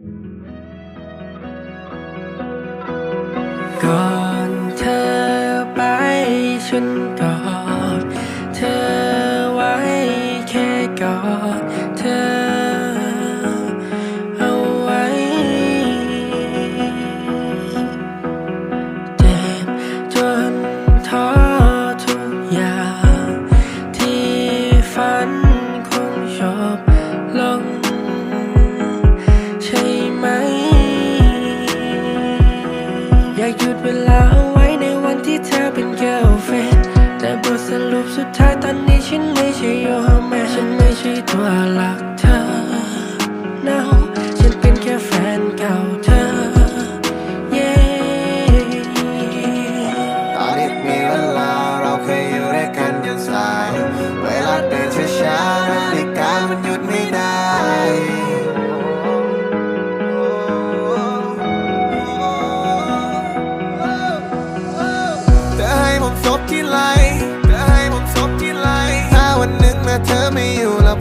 ก่อนเธอไปฉันก เวลาเอาไว้ในวันที่เธอเป็น girlfriend แต่บทสรุปสุดท้ายตอนนี้ฉันไม่ใช่ your man ฉันไม่ใช่ตัวหลักเธอ no ฉันเป็นแค่แฟนเก่าเธอ yeah ตอนนี้มีเวลาเราเคยอยู่ด้วยกันจนสาย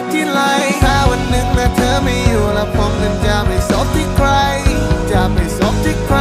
บที่ไหลถ้าวันหนึ่งนะเธอไม่อยู่แล้วผมนั้นจะไปสบที่ใคร จะไปสบที่ใคร